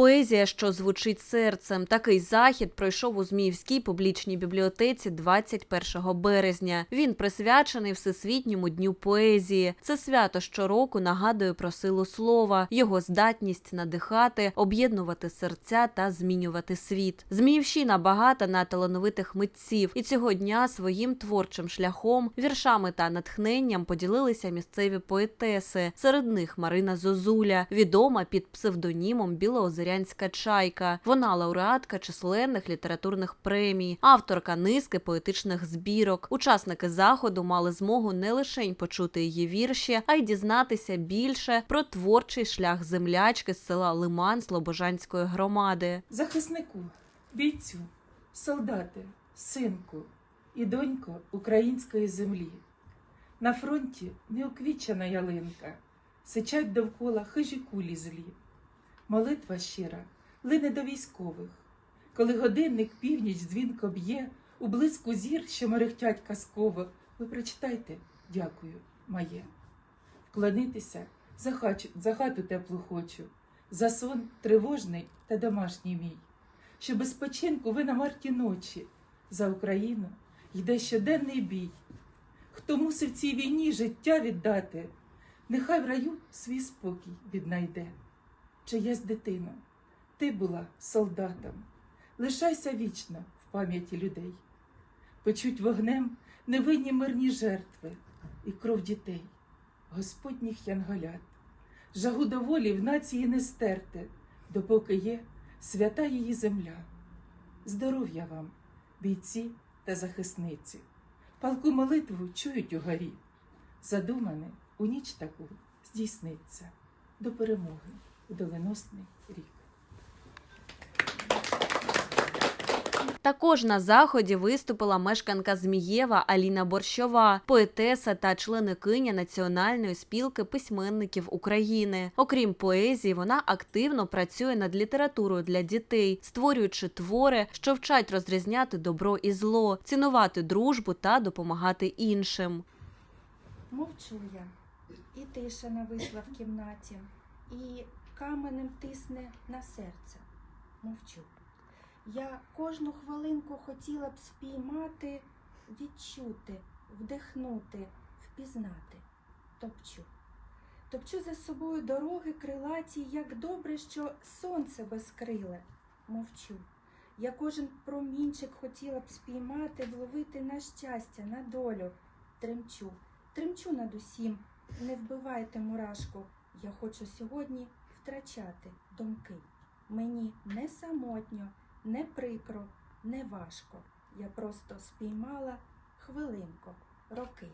Поезія, що звучить серцем. Такий захід пройшов у Зміївській публічній бібліотеці 21 березня. Він присвячений Всесвітньому дню поезії. Це свято щороку нагадує про силу слова, його здатність надихати, об'єднувати серця та змінювати світ. Зміївщина багата на талановитих митців, і цього дня своїм творчим шляхом, віршами та натхненням поділилися місцеві поетеси. Серед них Марина Зозуля, відома під псевдонімом Білоозерянська чайка. Вона лауреатка численних літературних премій, авторка низки поетичних збірок. Учасники заходу мали змогу не лише почути її вірші, а й дізнатися більше про творчий шлях землячки з села Лиман Слобожанської громади. захиснику, бійцю, солдати, синку і донько української землі. На фронті неоквічена ялинка, сичать довкола хижі кулі злі. Молитва щира лине до військових, коли годинник північ дзвінко б'є, у блиску зір, що мерехтять казково, ви прочитайте, дякую, моє. Вклонитися за, хачу, за хату теплу хочу, за сон тривожний та домашній мій, що без спочинку ви на марті ночі, за Україну йде щоденний бій. Хто мусив цій війні життя віддати, нехай в раю свій спокій віднайде. Чиясь дитино, ти була солдатом, лишайся вічно в пам'яті людей. Почуть вогнем невинні мирні жертви і кров дітей, Господніх янголят. Жагу до волі в нації не стерти, допоки є свята її земля. Здоров'я вам, бійці та захисниці, палку молитву чують у горі. Задумане у ніч таку здійсниться до перемоги у доленосний рік. Також на заході виступила мешканка Змієва Аліна Борщова, поетеса та членикиня Національної спілки письменників України. Окрім поезії, вона активно працює над літературою для дітей, створюючи твори, що вчать розрізняти добро і зло, цінувати дружбу та допомагати іншим. Мовчу я, і тиша нависла в кімнаті, і каменем тисне на серце. Мовчу. Я кожну хвилинку хотіла б спіймати, відчути, вдихнути, впізнати. Топчу. Топчу за собою дороги крилаті, як добре, що сонце безкриле. Мовчу. Я кожен промінчик хотіла б спіймати, вловити на щастя, на долю. Тремчу. Тремчу над усім, не вбивайте мурашку. Я хочу сьогодні втрачати думки. Мені не самотньо, не прикро, не важко. Я просто спіймала хвилинку, роки.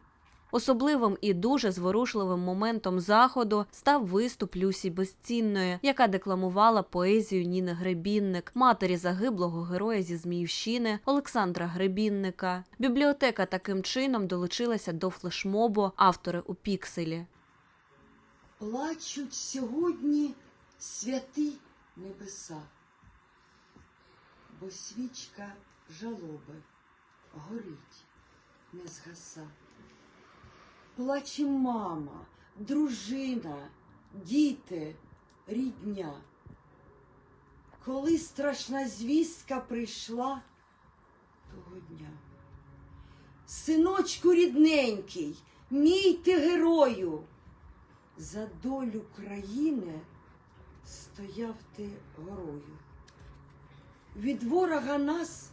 Особливим і дуже зворушливим моментом заходу став виступ Люсі Безцінної, яка декламувала поезію Ніни Гребінник, матері загиблого героя зі Зміївщини Олександра Гребінника. Бібліотека таким чином долучилася до флешмобу автори у пікселі. Плачуть сьогодні святі небеса, бо свічка жалоби горить, не згаса. Плаче мама, дружина, діти, рідня. Коли страшна звістка прийшла того дня. Синочку рідненький, мій ти герою, за долю країни стояв ти горою. Від ворога нас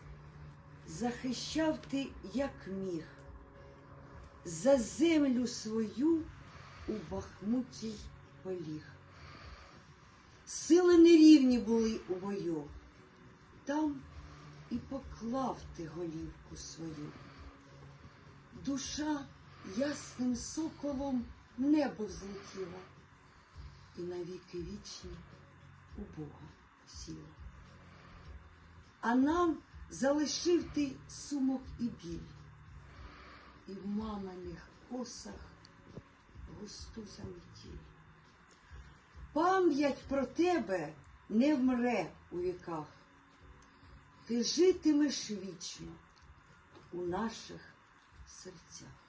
захищав ти, як міг, за землю свою у Бахмуті поліг. Сили нерівні були у бою, там і поклав ти голівку свою. Душа ясним соколом небо взлетіла і навіки вічні у Бога сіла. А нам залишив ти сумок і біль, і в маминих косах густу заметіль. Пам'ять про тебе не вмре у віках, ти житимеш вічно у наших серцях.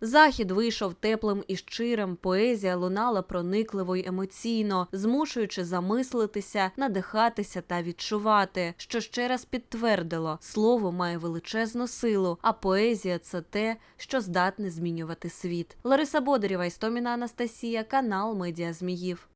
Захід вийшов теплим і щирим. Поезія лунала проникливо й емоційно, змушуючи замислитися, надихатися та відчувати, що ще раз підтвердило, слово має величезну силу, а поезія це те, що здатне змінювати світ. Лариса Бодарєва, Істоміна Анастасія, канал Медіа Зміїв.